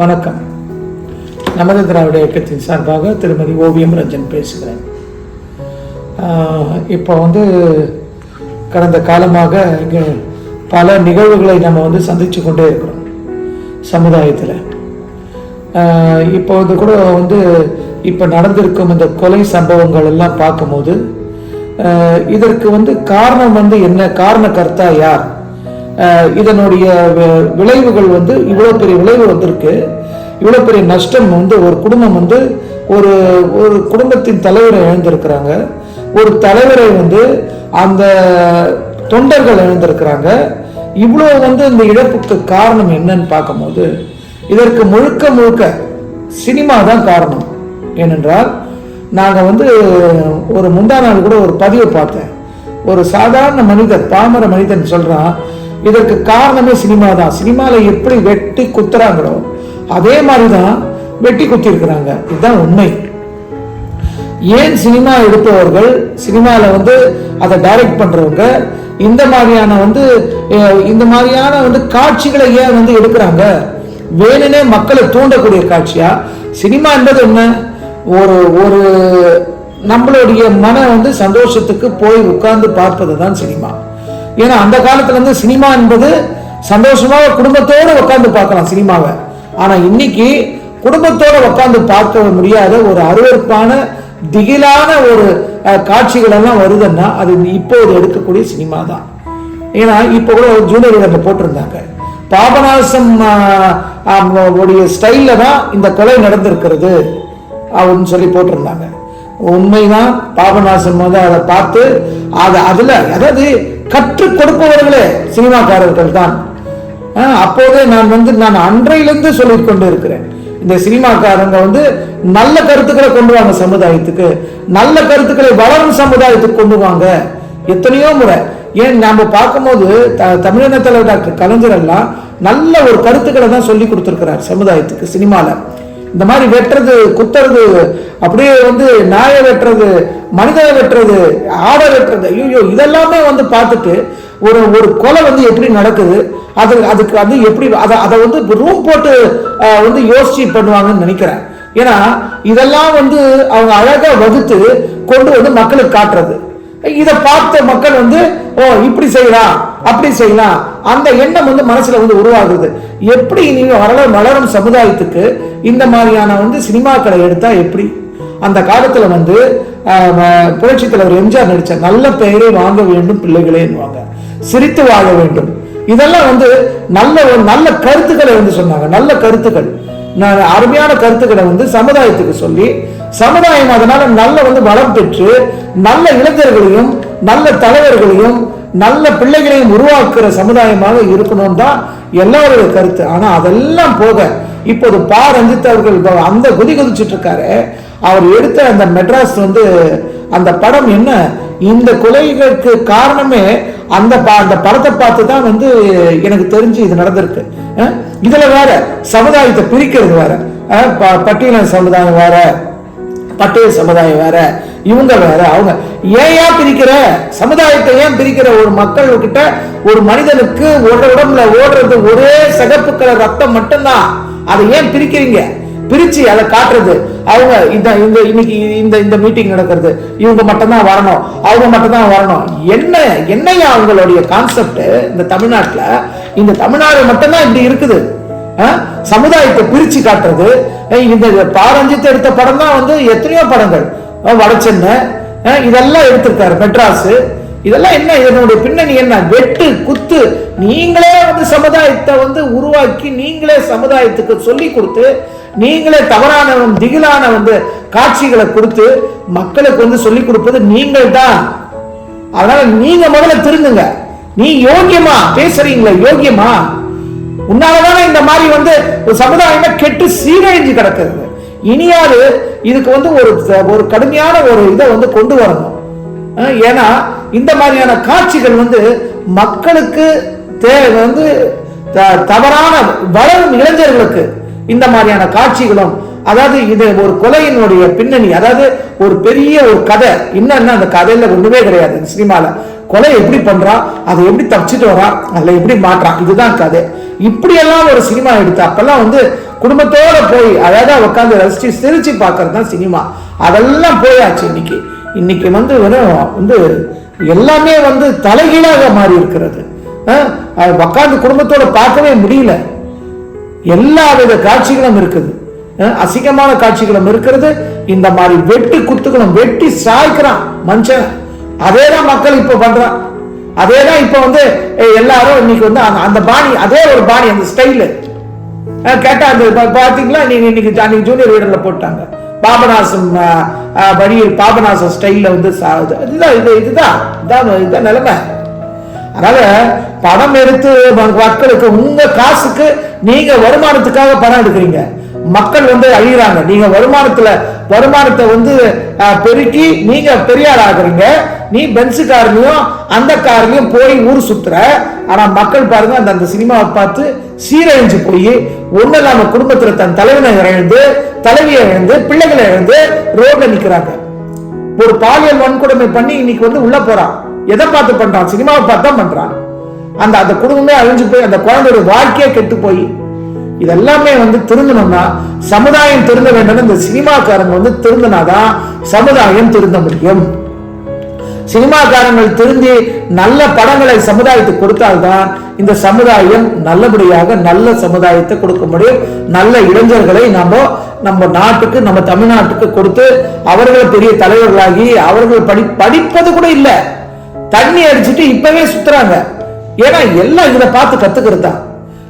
வணக்கம். நமது திராவிட இயக்கத்தின் சார்பாக திருமதி ஓவியம் ரஞ்சன் பேசுகிறேன். இப்போ வந்து கடந்த காலமாக இங்கே பல நிகழ்வுகளை நம்ம வந்து சந்தித்து கொண்டே இருக்கிறோம் சமுதாயத்தில். இப்போ வந்து கூட வந்து இப்போ நடந்திருக்கும் இந்த கொலை சம்பவங்கள் எல்லாம் பார்க்கும்போது இதற்கு வந்து காரணம் வந்து என்ன? காரண கர்த்தா யார்? இதனுடைய விளைவுகள் வந்து இவ்வளோ பெரிய விளைவு வந்திருக்கு. இவ்வளோ பெரிய நஷ்டம் வந்து ஒரு குடும்பம் வந்து ஒரு ஒரு குடும்பத்தின் தலைவரை இழந்திருக்கிறாங்க. ஒரு தலைவரை வந்து அந்த தொண்டர்கள் இழந்திருக்கிறாங்க. இவ்வளோ வந்து இந்த இழப்புக்கு காரணம் என்னன்னு பார்க்கும்போது இதற்கு முழுக்க முழுக்க சினிமா தான் காரணம். ஏனென்றால் நாங்கள் வந்து ஒரு முந்தா நாள் கூட ஒரு பதிவு பார்த்தேன். ஒரு சாதாரண மனிதர் பாமர மனிதன் சொல்கிறான் இதற்கு காரணமே சினிமா தான். சினிமாவில் எப்படி வெட்டி குத்துறாங்களோ அதே மாதிரி தான் வெட்டி குத்திருக்கிறாங்க. இதுதான் உண்மை. ஏன் சினிமா எடுப்பவர்கள் சினிமாவில் வந்து அதை டைரக்ட் பண்ணுறவங்க இந்த மாதிரியான வந்து இந்த மாதிரியான வந்து காட்சிகளை ஏன் வந்து எடுக்கிறாங்க? வேணுனே மக்களை தூண்டக்கூடிய காட்சியா? சினிமா என்பது என்ன? ஒரு ஒரு நம்மளுடைய மன வந்து சந்தோஷத்துக்கு போய் உட்கார்ந்து பார்ப்பது தான் சினிமா. ஏன்னா அந்த காலத்துல இருந்து சினிமா என்பது சந்தோஷமாக குடும்பத்தோடு உட்காந்து பார்க்கலாம் சினிமாவை. ஆனா இன்னைக்கு குடும்பத்தோடு உட்காந்து பார்க்க முடியாத ஒரு அருவருப்பான திகிலான ஒரு காட்சிகள் எல்லாம் வருதுன்னா அது இப்போது எடுக்கக்கூடிய சினிமா தான். ஏன்னா இப்போ கூட ஒரு ஜூனியர் அங்கே போட்டிருந்தாங்க. பாபநாசம் உடைய ஸ்டைலில் தான் இந்த கொலை நடந்திருக்கிறது அப்படின்னு சொல்லி போட்டிருந்தாங்க. உண்மைதான் பாபநாசம் வந்து அதை பார்த்து அதை அதில் அதாவது கற்றுக் கொடுப்பவர்களே சினிமாக்காரர்கள் தான் ஆஹ், அப்போதே நான் வந்து நான் அன்றையிலிருந்து சொல்லிக் கொண்டு இருக்கிறேன் இந்த சினிமாக்காரங்க வந்து நல்ல கருத்துக்களை கொண்டு வாங்க சமுதாயத்துக்கு நல்ல கருத்துக்களை வளரும் சமுதாயத்துக்கு கொண்டு வாங்க. எத்தனையோ முறை. ஏன் நாம பார்க்கும்போது த தமிழின தலைவர் டாக்டர் கலைஞர் எல்லாம் நல்ல ஒரு கருத்துக்களை தான் சொல்லி கொடுத்துருக்கிறார் சமுதாயத்துக்கு சினிமால. இந்த மாதிரி வெட்டுறது குத்துறது அப்படியே வந்து நாயை வெட்டுறது மனிதனை வெட்டுறது ஆடை வெட்டுறது ஐயோ இதெல்லாமே வந்து பார்த்துட்டு ஒரு ஒரு கொலை வந்து எப்படி நடக்குது? அது அதுக்கு வந்து எப்படி அதை அதை வந்து ரூம் போட்டு வந்து யோசிச்சு பண்ணுவாங்கன்னு நினைக்கிறேன். ஏன்னா இதெல்லாம் வந்து அவங்க அழகாக வகுத்து கொண்டு வந்து மக்களுக்கு காட்டுறது. இதை பார்த்த மக்கள் வந்து ஓ இப்படி செய்யலாம் அப்படி செய்யலாம். அந்த எண்ணம் வந்து மனசுல வந்து உருவாகுது. எப்படி நீங்க வளர வளரும் சமுதாயத்துக்கு இந்த மாதிரியான வந்து சினிமாக்களை எடுத்தா எப்படி? அந்த காலத்துல வந்து ஆஹ், தலைவர் எம்ஜிஆர் நடிச்ச நல்ல பெயரை வாங்க வேண்டும் பிள்ளைகளேன்னுவாங்க சிரித்து வாழ வேண்டும். இதெல்லாம் வந்து நல்ல ஒரு நல்ல கருத்துக்களை வந்து சொன்னாங்க. நல்ல கருத்துக்கள். ந- அருமையான கருத்துக்களை வந்து சமுதாயத்துக்கு சொல்லி சமுதாயம் அதனால நல்ல வந்து வளம் பெற்று நல்ல இளைஞர்களையும் நல்ல தலைவர்களையும் நல்ல பிள்ளைகளையும் உருவாக்குற சமுதாயமாக இருக்கணும் தான் எல்லாருடைய கருத்து. ஆனா அதெல்லாம் போக இப்போது பா. ரஞ்சித் அவர்கள் அந்த குதி குதிச்சுட்டு இருக்காரு. அவர் எடுத்த அந்த மெட்ராஸ் வந்து அந்த படம் என்ன? இந்த கொலைகளுக்கு காரணமே அந்த பா- அந்த படத்தை பார்த்து தான் வந்து எனக்கு தெரிஞ்சு இது நடந்திருக்கு. அஹ் இதுல வேற சமுதாயத்தை பிரிக்கிறது வேற. அஹ் ப- பட்டியல சமுதாயம் வேற. பட்டியல் சமுதாயம் வேற இவங்க வேற அவங்க ஏன் ஏன் பிரிக்கிற? சமுதாயத்தை ஏன் பிரிக்கிற? ஒரு மக்கள் கிட்ட ஒரு மனிதனுக்கு ஒரு உடம்புல ஓடுறது ஒரே சிகப்பு கலர் ரத்தம் மட்டும்தான். அதை ஏன் பிரிக்கிறீங்க? பிரிச்சு அதை காட்டுறது. அவங்க இந்த இந்த இன்னைக்கு இந்த இந்த மீட்டிங் நடக்கிறது. இவங்க மட்டும்தான் வரணும். அவங்க மட்டும்தான் வரணும். என்ன என்னையா அவங்களுடைய கான்செப்ட் இந்த தமிழ்நாட்டில் இந்த தமிழ்நாடு மட்டும்தான் இப்படி இருக்குது. சமுதாயத்தை பிரிச்சு காட்டுறது. இந்த பாரஞ்சித்து எடுத்த படம் தான் வந்து எத்தனையோ படங்கள். வடச்சென்ன இதெல்லாம் எடுத்திருக்காரு மெட்ராஸு. இதெல்லாம் என்ன? இதனுடைய பின்னணி என்ன? வெட்டு குத்து. நீங்களே வந்து சமுதாயத்தை வந்து உருவாக்கி நீங்களே சமுதாயத்துக்கு சொல்லி கொடுத்து நீங்களே தவறான திகிலான வந்து காட்சிகளை கொடுத்து மக்களுக்கு வந்து சொல்லி கொடுப்பது நீங்கள் தான். அதனால நீங்க முதல்ல திருந்துங்க. நீ யோகியமா? பேசுறீங்களா யோகியமா? உன்னாலதானே இந்த மாதிரி வந்து ஒரு சமுதாயமே கெட்டு சீரழிஞ்சு கிடக்குது. இனியாவது இதுக்கு வந்து ஒரு ஒரு கடுமையான ஒரு இதை வந்து கொண்டு வரணும். ஏன்னா இந்த மாதிரியான காட்சிகள் வந்து மக்களுக்கு தேவை வந்து த- தவறான வளரும் இளைஞர்களுக்கு இந்த மாதிரியான காட்சிகளும் அதாவது இது ஒரு கொலையினுடைய பின்னணி அதாவது ஒரு பெரிய ஒரு கதை. என்னன்னா அந்த கதையில ஒண்ணுமே கிடையாது இந்த சினிமால. கொலை எப்படி பண்றான் அதை எப்படி தப்பிச்சுட்டு வரான் அதுல எப்படி மாற்றான் இதுதான் கதை. இப்படியெல்லாம் ஒரு சினிமா எடுத்து அப்பெல்லாம் வந்து குடும்பத்தோட போய் அழகா உட்காந்து ரசிச்சு சிரிச்சு பார்க்கறது தான் சினிமா. அதெல்லாம் போயாச்சு இன்னைக்கு. இன்னைக்கு வந்து வெறும் வந்து எல்லாமே வந்து தலைகீழாக மாறி இருக்கிறது. உட்காந்து குடும்பத்தோட பார்க்கவே முடியல. எல்லா வித காட்சிகளும் இருக்குது. அசிங்கமான காட்சிகளும் இருக்கிறது. இந்த மாதிரி வெட்டி குத்துக்களும் வெட்டி சாய்க்கிறான் மனுஷன். அதே தான் மக்கள் இப்ப பண்றான் அதே தான் இப்ப வந்து எல்லாரும் இன்னைக்கு வந்து அந்த- அந்த பாணி அதே ஒரு பாணி அந்த ஸ்டைலு கேட்டா அந்த பா- பாத்தீங்களா? நீங்க இன்னைக்கு அன்னைக்கு ஜூனியர் வீடர்ல போட்டாங்க. பாபநாசம் வழியில் பாபநாசம் ஸ்டைல்ல வந்து இதுதான் இது இதுதான் இதான் இதுதான் நிலைமை. அதனால பணம் எடுத்து மக்களுக்கு உங்க காசுக்கு நீங்க வருமானத்துக்காக பணம் எடுக்கிறீங்க. மக்கள் வந்து அழிகிறாங்க நீங்க வருமானத்துல வருமானத்தை வந்து பெருக்கி நீங்க பெரியார் ஆகுறீங்க நீ பென்ஸ் கார்லயும் அந்த கார்லயும் போய் ஊர் சுத்துற. ஆனா மக்கள் பாருங்க அந்த அந்த சினிமாவை பார்த்து சீரழிஞ்சு போய் ஒண்ணு இல்லாம குடும்பத்துல தன் தலைவனை இழந்து தலைவியை இழந்து பிள்ளைகளை இழந்து ரோட்ல நிக்கிறாங்க. ஒரு பாலியல் வன்கொடுமை பண்ணி இன்னைக்கு வந்து உள்ள போறான். எதை பார்த்து பண்றான்? சினிமாவை பார்த்து தான் பண்றான். அந்த அந்த குடும்பமே அழிஞ்சு போய் அந்த குழந்தையோட வாழ்க்கையே கெட்டு போய். இதெல்லாமே வந்து திருந்தணும்னா சமுதாயம் திருந்த வேண்டும் இந்த சினிமாக்காரங்க வந்து திருந்தினாதான் சமுதாயம் திருந்த முடியும். சினிமாக்காரங்கள் திருந்தி நல்ல படங்களை சமுதாயத்துக்கு கொடுத்தால்தான் இந்த சமுதாயம் நல்லபடியாக நல்ல சமுதாயத்தை கொடுக்க முடியும். நல்ல இளைஞர்களை நம்ம நம்ம நாட்டுக்கு நம்ம தமிழ்நாட்டுக்கு கொடுத்து அவர்கள் பெரிய தலைவர்களாகி அவர்கள் படி படிப்பது கூட இல்லை. தண்ணி அடிச்சுட்டு இப்பவே சுத்துறாங்க. ஏன்னா எல்லாம் இதை பார்த்து கத்துக்கிறது தான்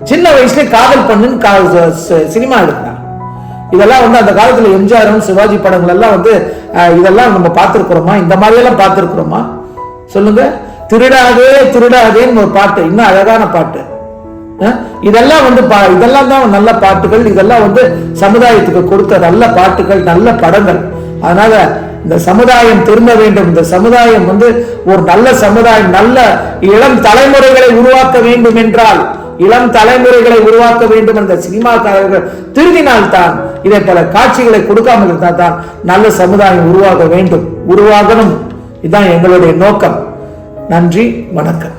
சின்ன வயசுல காதல் பண்ணுன்னு கா- சினிமா எடுத்தான் இதெல்லாம் வந்து அந்த காலத்துல எம்ஜிஆரும் சிவாஜி படங்கள் எல்லாம் வந்து இதெல்லாம் நம்ம பார்த்துருக்குறோமா? இந்த மாதிரி எல்லாம் பார்த்திருக்கிறோமா? சொல்லுங்க. திருடாதே திருடாதேன்னு ஒரு பாட்டு இன்னும் அழகான பாட்டு. இதெல்லாம் வந்து பா- இதெல்லாம் தான் நல்ல பாட்டுகள். இதெல்லாம் வந்து சமுதாயத்துக்கு கொடுத்த நல்ல பாட்டுகள் நல்ல படங்கள். அதனால இந்த சமுதாயம் திரும்ப வேண்டும். இந்த சமுதாயம் வந்து ஒரு நல்ல சமுதாயம் நல்ல இளம் தலைமுறைகளை உருவாக்க வேண்டும் என்றால் இளம் தலைமுறைகளை உருவாக்க வேண்டும் என்ற சினிமாக்காரர்கள் திருதினால்தான் இதை பல காட்சிகளை கொடுக்காமல் இருந்தால் தான் நல்ல சமுதாயம் உருவாக வேண்டும். உருவாகணும். இதுதான் எங்களுடைய நோக்கம். நன்றி வணக்கம்.